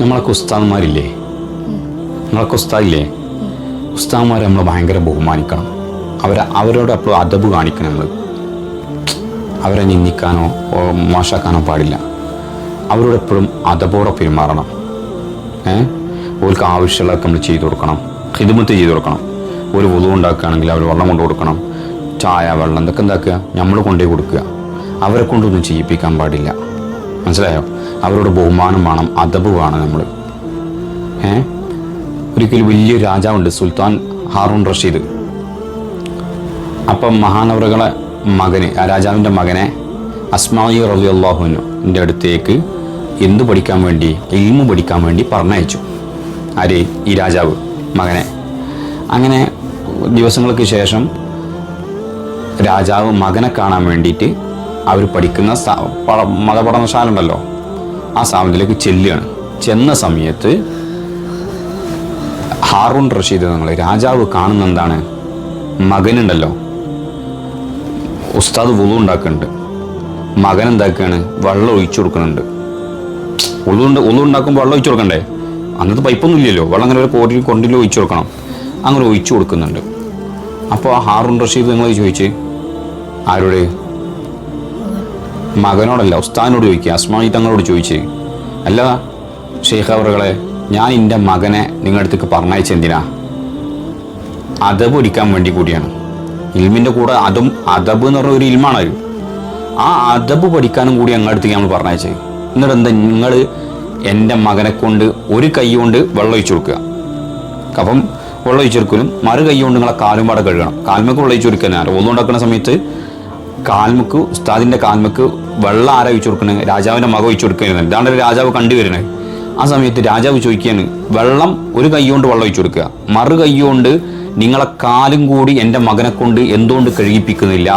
നമ്മളൊക്കെ കുസ്താന്മാരില്ലേ നമ്മളൊക്കെ ഉസ്താദില്ലേ? ഉസ്താന്മാരെ നമ്മൾ ഭയങ്കര ബഹുമാനിക്കണം. അവരെ അവരോട് എപ്പോഴും അദബ് കാണിക്കണം നമ്മൾ അവരെ നിന്ദിക്കാനോ മോശാക്കാനോ പാടില്ല. അവരോട് എപ്പോഴും അതബോടെ പെരുമാറണം. ഏ? ഓർക്ക് ആവശ്യമുള്ളതൊക്കെ നമ്മൾ ചെയ്തു കൊടുക്കണം. ഹിദമത്ത് ചെയ്തു കൊടുക്കണം. ഒരു വുളു ഉണ്ടാക്കുകയാണെങ്കിൽ അവർ വെള്ളം കൊണ്ട് കൊടുക്കണം. ചായ വെള്ളം ഇതൊക്കെ എന്താക്കുക? നമ്മൾ കൊണ്ടുപോയി കൊടുക്കുക. അവരെ കൊണ്ടൊന്നും ചെയ്യിപ്പിക്കാൻ പാടില്ല. മനസ്സിലായോ? അവരോട് ബഹുമാനം വേണം അതബ് വേണം നമ്മൾ ഏ? ഒരിക്കലും വലിയ രാജാവുണ്ട് സുൽത്താൻ ഹാറൂൺ റഷീദ്. അപ്പം മഹാനവറുകളെ മകന് ആ രാജാവിന്റെ മകനെ അസ്മായി റബി അള്ളാഹുവിന്റെ അടുത്തേക്ക് എന്തു പഠിക്കാൻ വേണ്ടി ഇൽമു പഠിക്കാൻ വേണ്ടി പറഞ്ഞയച്ചു. ആര്? ഈ രാജാവ് മകനെ. അങ്ങനെ ദിവസങ്ങൾക്ക് ശേഷം രാജാവ് മകനെ കാണാൻ വേണ്ടിയിട്ട് അവർ പഠിക്കുന്ന മതപഠനശാല ഉണ്ടല്ലോ. ആ സ്ഥാപനത്തിലേക്ക് ചെല്ലുകയാണ്. ചെന്ന സമയത്ത് ഹാറൂൺ റഷീദ് നിങ്ങൾ രാജാവ് കാണുന്ന എന്താണ്? മകനുണ്ടല്ലോ. ഉസ്താദ് വുളു ഉണ്ടാക്കുന്നുണ്ട്. മകൻ എന്താക്കുകയാണ്? വെള്ളം ഒഴിച്ചു കൊടുക്കുന്നുണ്ട്. ഉളുണ്ട് ഉളു ഉണ്ടാക്കുമ്പോൾ വെള്ളം ഒഴിച്ചു കൊടുക്കണ്ടേ? അന്നത്തെ പൈപ്പൊന്നും ഇല്ലല്ലോ. വെള്ളം അങ്ങനെ ഒരു കോട്ടിൽ കൊണ്ടിൽ ഒഴിച്ചു കൊടുക്കണം. അങ്ങനെ ഒഴിച്ചു കൊടുക്കുന്നുണ്ട്. അപ്പോൾ ആ ഹാറൂൺ റഷീദ് നിങ്ങൾ ചോദിച്ച് ആരോട്? മകനോടല്ല ഉസ്താദിനോട് ചോദിക്കുക. അസ്മായി തങ്ങളോട് ചോദിച്ച്. അല്ല ഷെയ്ഖ് അവറുകളെ ഞാൻ എന്റെ മകനെ നിങ്ങളുടെ അടുത്തേക്ക് പറഞ്ഞയച്ച എന്തിനാ? അതബ് പഠിക്കാൻ വേണ്ടി കൂടിയാണ്. ഇൽമിന്റെ കൂടെ അതും അതബ് എന്ന് പറഞ്ഞ ഒരു ഇൽമാണ് ആ അതബ് പഠിക്കാനും കൂടി ഞങ്ങളുടെ അടുത്തേക്ക് നമ്മൾ പറഞ്ഞയച്ചത്. എന്നിട്ട് എന്താ നിങ്ങൾ എന്റെ മകനെ കൊണ്ട് ഒരു കൈ കൊണ്ട് വെള്ളം ഒഴിച്ചു കൊടുക്കുക. അപ്പം വെള്ളം ഒഴിച്ചു കൊടുക്കലും മറു കൈ കൊണ്ട് നിങ്ങളെ കാലും പാടെ കഴുകണം. കാൽമൊക്കെ വെള്ളം ഒഴിച്ചു കൊടുക്കുന്നതാണ് ഒന്നുണ്ടാക്കുന്ന സമയത്ത് കാൽമക്ക് ഉസ്താദിന്റെ കാൽമുക്ക് വെള്ളം ആരാ ഒഴിച്ചു കൊടുക്കണേ? രാജാവിന്റെ മക ഒഴിച്ചു കൊടുക്കുന്നത് ഇതാണ് രാജാവ് കണ്ടുവരുന്നത് ആ സമയത്ത് രാജാവ് ചോദിക്കുകയാണ് വെള്ളം ഒരു കൈ കൊണ്ട് വെള്ളം ഒഴിച്ചു കൊടുക്കുക. മറു കൈ കൊണ്ട് നിങ്ങളെ കാലും കൂടി എന്റെ മകനെ കൊണ്ട് എന്തുകൊണ്ട് കഴുകിപ്പിക്കുന്നില്ല?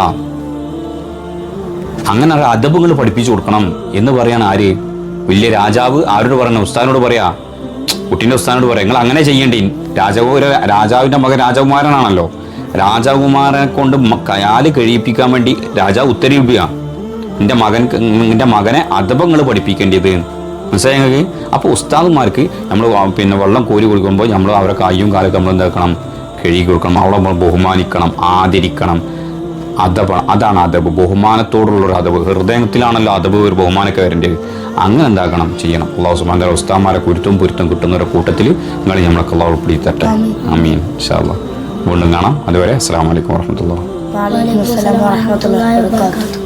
അങ്ങനെ അതപങ്ങൾ പഠിപ്പിച്ചു കൊടുക്കണം എന്ന് പറയാണ് ആര്? വലിയ രാജാവ് ആരോട് പറയണം? ഉസ്താദിനോട് പറയാ കുട്ടീന്റെ ഉസ്താദിനോട് പറയാം നിങ്ങൾ അങ്ങനെ ചെയ്യേണ്ടി. രാജാവ് ഒരു രാജാവിന്റെ മകൻ രാജകുമാരനാണല്ലോ. രാജകുമാരനെ കൊണ്ട് കയാൽ കഴിയിപ്പിക്കാൻ വേണ്ടി രാജാവ് ഉത്തരവിക്കുക എന്റെ മകൻ എന്റെ മകനെ അധപങ്ങൾ പഠിപ്പിക്കേണ്ടത്. മനസ്സിലായി നിങ്ങൾക്ക് അപ്പോൾ ഉസ്താദുമാർക്ക് നമ്മൾ പിന്നെ വെള്ളം കോരി കൊടുക്കുമ്പോൾ നമ്മൾ അവരെ കയ്യും കാലൊക്കെ നമ്മൾ എന്താക്കണം? കഴുകി കൊടുക്കണം. അവളെ നമ്മൾ ബഹുമാനിക്കണം ആദരിക്കണം. അധപ അതാണ് അതബ് ബഹുമാനത്തോടുള്ള ഒരു അതബ് ഹൃദയത്തിലാണല്ലോ അതബ് ഒരു ബഹുമാനമൊക്കെ വരേണ്ടത്. അങ്ങനെ എന്താക്കണം? ചെയ്യണം. അള്ളാഹു സുബാൻ ഉസ്താമാരെ കുരുത്തും പൊരുത്തും കിട്ടുന്ന ഒരു കൂട്ടത്തിൽ നിങ്ങൾ നമ്മളൊക്കെ അള്ളാഹു പിടി തട്ടെ അമീൻ ഇൻഷാല്ലാ വീണ്ടും കാണാം. അതുവരെ അസ്സാം വലൈക്കും വാഹമത്തല്ലാ വാഹമത്തല്ലാ വറഹ്മത്തുള്ളാഹി വബറകാതുഹു.